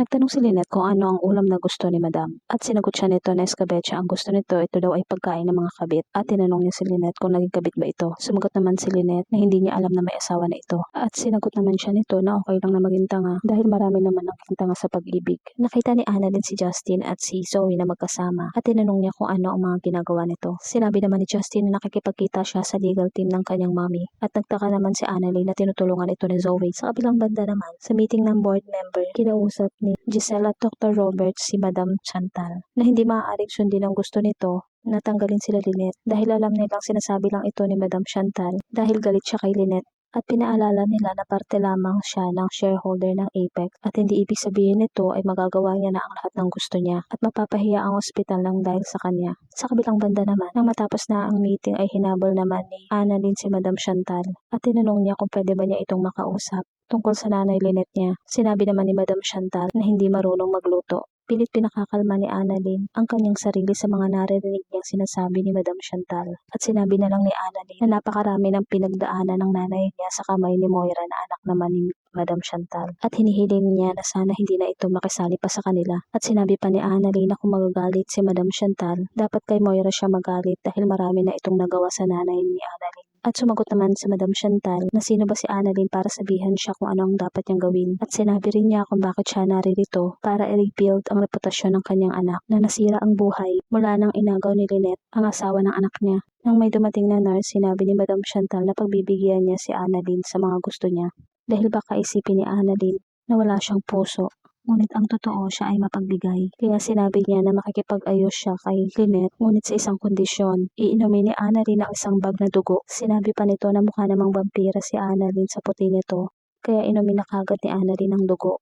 Nagtanong si Lynette kung ano ang ulam na gusto ni Madam at sinagot siya nito na escabeche ang gusto nito ito daw ay pagkain ng mga kabit at tinanong niya si Lynette kung naging kabit ba ito. Sumagot naman si Lynette na hindi niya alam na may asawa na ito at sinagot naman siya nito na okay lang na maging tanga dahil marami naman ang tanga sa pag-ibig. Nakita ni Anna din si Justin at si Zoe na magkasama at tinanong niya kung ano ang mga ginagawa nito. Sinabi naman ni Justin na nakikipagkita siya sa legal team ng kanyang mommy at nagtaka naman si Annalyn na tinutulungan ito ni Zoe. Sa kabilang banda naman, sa meeting ng board member, kinausap ni Giselle at Dr. Robert si Madam Chantal na hindi maaaring sundin ang gusto nito na tanggalin sila Lynette dahil alam nilang sinasabi lang ito ni Madam Chantal dahil galit siya kay Lynette at pinaalala nila na parte lamang siya ng shareholder ng APEC at hindi ibig sabihin nito ay magagawa niya na ang lahat ng gusto niya at mapapahiya ang ospital ng dahil sa kanya. Sa kabilang banda naman, nang matapos na ang meeting ay hinabol naman ni Annalyn si Madam Chantal at tinanong niya kung pwede ba niya itong makausap tungkol sa nanay Lynette niya. Sinabi naman ni Madam Chantal na hindi marunong magluto. Pilit pinakakalma ni Annalyn ang kanyang sarili sa mga naririnig niyang sinasabi ni Madam Chantal. At sinabi na lang ni Annalyn na napakarami ng pinagdaanan ng nanay niya sa kamay ni Moira na anak naman ni Madam Chantal. At hinihiling niya na sana hindi na ito makisali pa sa kanila. At sinabi pa ni Annalyn na kung magagalit si Madam Chantal, dapat kay Moira siya magalit dahil marami na itong nagawa sa nanay ni Annalyn. At sumagot naman si Madam Chantal na sino ba si Annalyn para sabihan siya kung ano ang dapat niyang gawin. At sinabi rin niya kung bakit siya naririto para i-rebuild ang reputasyon ng kanyang anak na nasira ang buhay mula nang inagaw ni Lynette ang asawa ng anak niya. Nang may dumating na nurse, sinabi ni Madam Chantal na pagbibigyan niya si Annalyn sa mga gusto niya. Dahil baka isipin ni Annalyn na wala siyang puso Ngunit ang totoo siya ay mapagbigay. Kaya sinabi niya na makikipag-ayos siya kay Lynette ngunit sa isang kondisyon. Iinumin ni Annalyn ang isang bag na dugo. Sinabi pa nito na mukha namang vampira si Annalyn sa puti nito. Kaya inumin na kagad ni Annalyn ang dugo.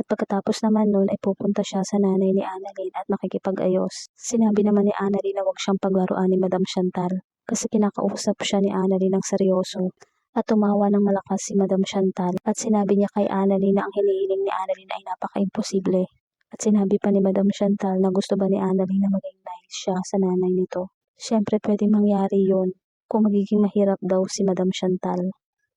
At pagkatapos naman nun ay pupunta siya sa nanay ni Annalyn at makikipag-ayos. Sinabi naman ni Annalyn na huwag siyang paglaruan ni Madam Chantal kasi kinakausap siya ni Annalyn ng seryoso at tumawa ng malakas si Madam Chantal at sinabi niya kay Annalyn na ang hinihiling ni Annalyn ay napaka-imposible. At sinabi pa ni Madam Chantal na gusto ba ni Annalyn na maging nice siya sa nanay nito. Siyempre pwedeng mangyari yun kung magiging mahirap daw si Madam Chantal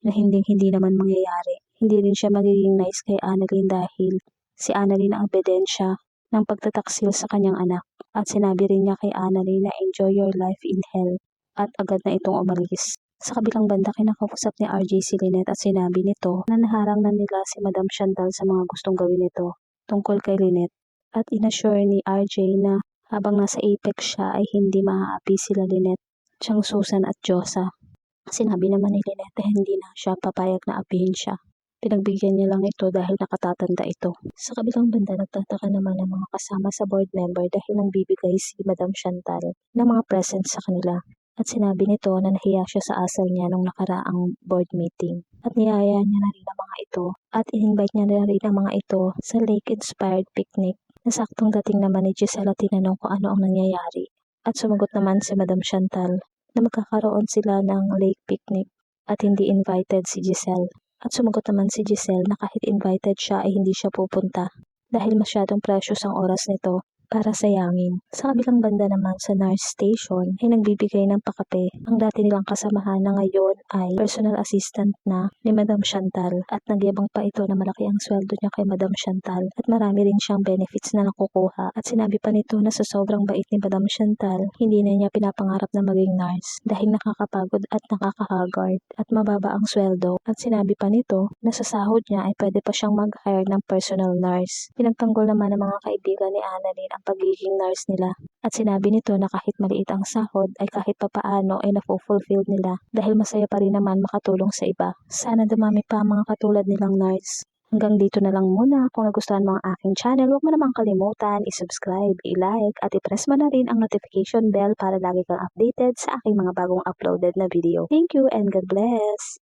na hindi hindi naman mangyayari. Hindi rin siya magiging nice kay Annalyn dahil si Annalyn ang ebidensya ng pagtataksil sa kanyang anak. At sinabi rin niya kay Annalyn na enjoy your life in hell at agad na itong umalis. Sa kabilang banda, kinakausap ni RJ si Lynette at sinabi nito na naharang na nila si Madam Chantal sa mga gustong gawin nito tungkol kay Lynette. At inassure ni RJ na habang nasa Apex siya ay hindi maaapi sila Lynette, siyang Susan at Josa. Sinabi naman ni Lynette hindi na siya papayag na apihin siya. Pinagbigyan niya lang ito dahil nakatatanda ito. Sa kabilang banda, nagtataka naman ang mga kasama sa board member dahil nang bibigay si Madam Chantal ng mga presents sa kanila. At sinabi nito na nahiya siya sa asal niya nung nakaraang board meeting. At niyaya niya na rin ang mga ito at in-invite niya na rin ang mga ito sa lake-inspired picnic. Nasaktong dating naman ni Gisela tinanong kung ano ang nangyayari. At sumagot naman si Madam Chantal na magkakaroon sila ng lake picnic at hindi invited si Giselle. At sumagot naman si Giselle na kahit invited siya ay hindi siya pupunta dahil masyadong precious ang oras nito para sayangin. Sa kabilang banda naman sa nurse station ay nagbibigay ng pakape ang dati nilang kasamahan na ngayon ay personal assistant na ni Madam Chantal at nagyabang pa ito na malaki ang sweldo niya kay Madam Chantal at marami rin siyang benefits na nakukuha at sinabi pa nito na sa sobrang bait ni Madam Chantal hindi na niya pinapangarap na maging nurse dahil nakakapagod at nakakahagard at mababa ang sweldo at sinabi pa nito na sa sahod niya ay pwede pa siyang mag-hire ng personal nurse. Pinagtanggol naman ng mga kaibigan ni Annalyn ang pagiging nurse nila. At sinabi nito na kahit maliit ang sahod ay kahit papaano ay nafulfill nila dahil masaya pa rin naman makatulong sa iba. Sana dumami pa mga katulad nilang nurse. Hanggang dito na lang muna. Kung nagustuhan mo ang aking channel, huwag mo namang kalimutan, i-subscribe, i-like, at i-press mo na rin ang notification bell para lagi kang updated sa aking mga bagong uploaded na video. Thank you and God bless!